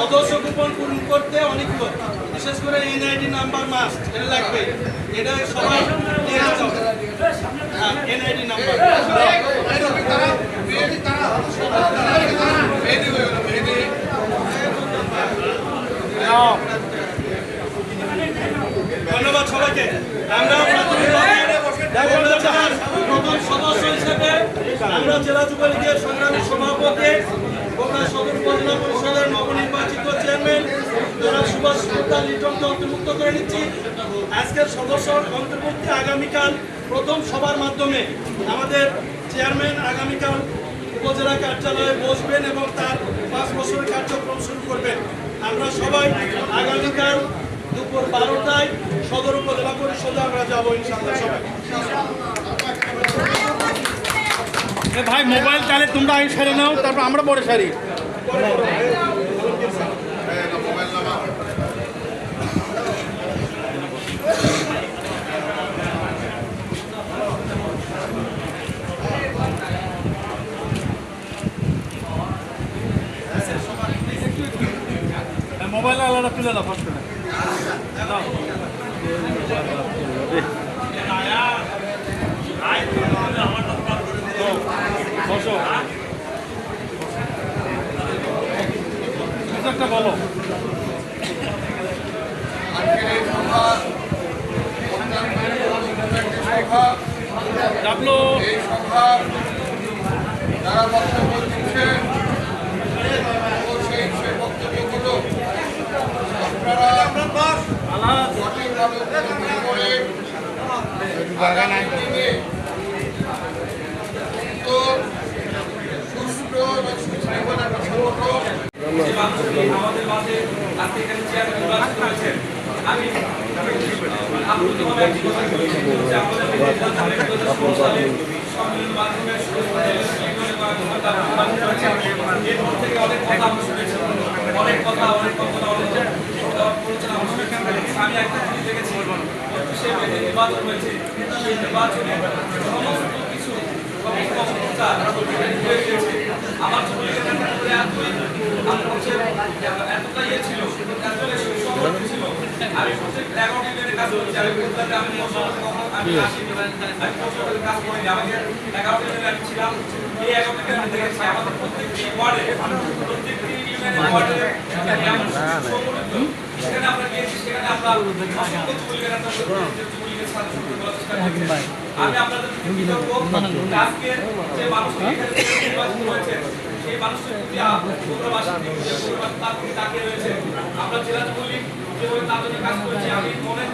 সদস্য কুপন পূরণ করতে অনেক বিশেষ করে এনআইডি নাম্বার মাস্ট এটা লাগবে এটা সবাই হ্যাঁ এনআইডি নাম্বার ধন্যবাদ সবাইকে। আমরা সদস্য হিসেবে আমরা জেলা যুবলীগের সংগ্রামী সভাপতি বগুড়া সদর উপজেলা পরিষদের নবনির্বাচিত চেয়ারম্যান, জনাব সুভাষ সরকার লিটনকে অন্তর্ভুক্ত করে নিচ্ছি। আজকের সদস্য অন্তর্ভুক্তি আগামীকাল প্রথম সভার মাধ্যমে আমাদের চেয়ারম্যান আগামীকাল উপজেলা কার্যালয়ে বসবেন এবং তার পাঁচ বছরের কার্যক্রম শুরু করবেন। আমরা আগামীকাল দুপুর বারোটায় সদর উপজেলা পরিষদে আমরা যাব ইনশাল্লাহ সবাই। ভাই মোবাইল তাহলে তোমরা আগে সারি নাও তারপর আমরা পরে সারি। মোবাইল আলাদা তুলে দাও ফার্স্ট বসো। কিছু একটা বলো। এই সভা যারা বক্তব্য দিচ্ছে ও সেই সেই বক্তব্যগুলো আপনারা সঠিকভাবে উপলব্ধি করে আগামী দিনে তো সুষ্ঠু এবং সুশৃঙ্খল একটা সংগঠন যে মানুষটি আমাদের মাঝে আজকে এখানে চেয়ারম্যান নির্বাচিত হয়েছেন আমি অনেক কথা অনেক কথা অনেক কথা আমি একটা জিনিস দেখেছি সে নির্বাচন হয়েছে সেই নির্বাচনে সমস্ত কিছু আমার ছোট করে এতই আমার হচ্ছে এতটা ইয়ে ছিল ছিল আমি হচ্ছে এগারোটি মিনিটে কাজ করছি আমি কলকাতাতে আমি আমি আসিনি আমি প্রচুর কাজ করিনি আমাকে এগারোটি মিনিটে আমি ছিলাম এই এগারোটি মিনিটে দেখেছি আমাদের প্রত্যেকটি ওয়ার্ডে প্রত্যেকটি ইউনিয়নের ওয়ার্ডে এমন সেখানে আমরা গিয়েছি সেখানে আমরা আমি আপনাদের আমরা জেলা যুবলীগ যেভাবে তার জন্য কাজ করেছি আমি মনে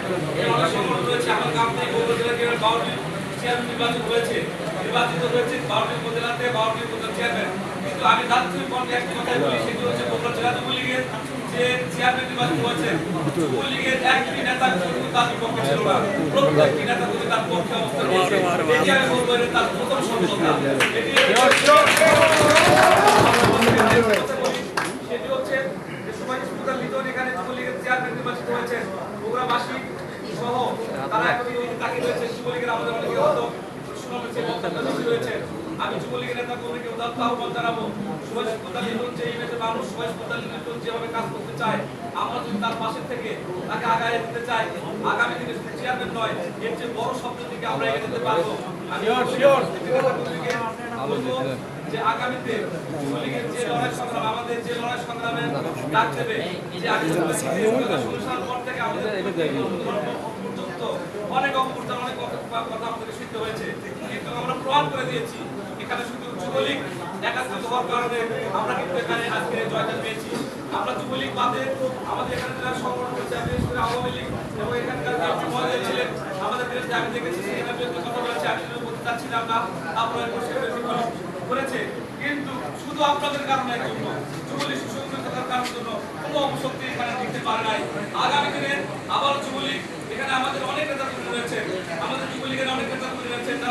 অনেক রয়েছে আমার গ্রাম থেকে বগুড়া জেলা বাউন্ডারি চেয়ারম্যান হয়েছে। নির্বাচিত হয়েছে তার বিপক্ষে তার পক্ষে তার প্রথম সফলতা সেটি হচ্ছে যে সবাই সুবিধা লিটন এখানে যুবলীগের চেয়ারম্যান নির্বাচিত হয়েছে বগুড়াবাসী সহ তারা এখন ওই তাকে রয়েছে যুবলীগের আমাদের অনেকে হতো সুনামের চেয়ে বক্তব্য বেশি রয়েছে আমি যুবলীগের নেতা কর্মীকে উদাত্ত আহ্বান জানাব সুভাষ লিটন যে ইমেজে মানুষ সুভাষ কুমার লিটন যেভাবে কাজ করতে চায় আমরা যদি তার পাশে থেকে তাকে আগায় দিতে চাই আগামী দিনে শুধু চেয়ারম্যান নয় এর যে বড় শব্দ থেকে আমরা এগিয়ে যেতে পারব। আমি যে আগামীতে যুবলীগের যে লড়াই সংগ্রাম আমাদের যে লড়াই সংগ্রামে ডাক দেবে যে আগে অনুষ্ঠান পর থেকে আমাদের অনেক অপপ্রচার অনেক কথা আমাদের শুনতে হয়েছে। কিন্তু আমরা প্রমাণ করে দিয়েছি এখানে শুধু যুবলীগ একাত্রিত হওয়ার কারণে আমরা কিন্তু এখানে আজকে জয়টা পেয়েছি। আমরা যুবলীগ বাদে আমাদের এখানে যারা সংগঠন রয়েছে বিশেষ আওয়ামী লীগ এবং এখানকার যে মহলে ছিলেন, আমাদের বিরুদ্ধে আমি দেখেছি সেখানে বিরুদ্ধে কথা বলেছে আমি বলতে চাচ্ছিলাম না আপনারা করেছে। কিন্তু শুধু আপনাদের কারণে জন্য, যুবলীগ সুসংগঠিতার কারণের জন্য কোনো অপশক্তি এখানে টিকতে পারে নাই। আগামী দিনে আবার যুবলীগ, এখানে আমাদের অনেক নেতা রয়েছে, আমাদের যুবলীগের অনেক নেতা কর্মী রয়েছে তারা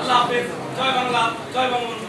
আল্লাহ হাফেজ। জয় বাংলা জয় বঙ্গবন্ধু।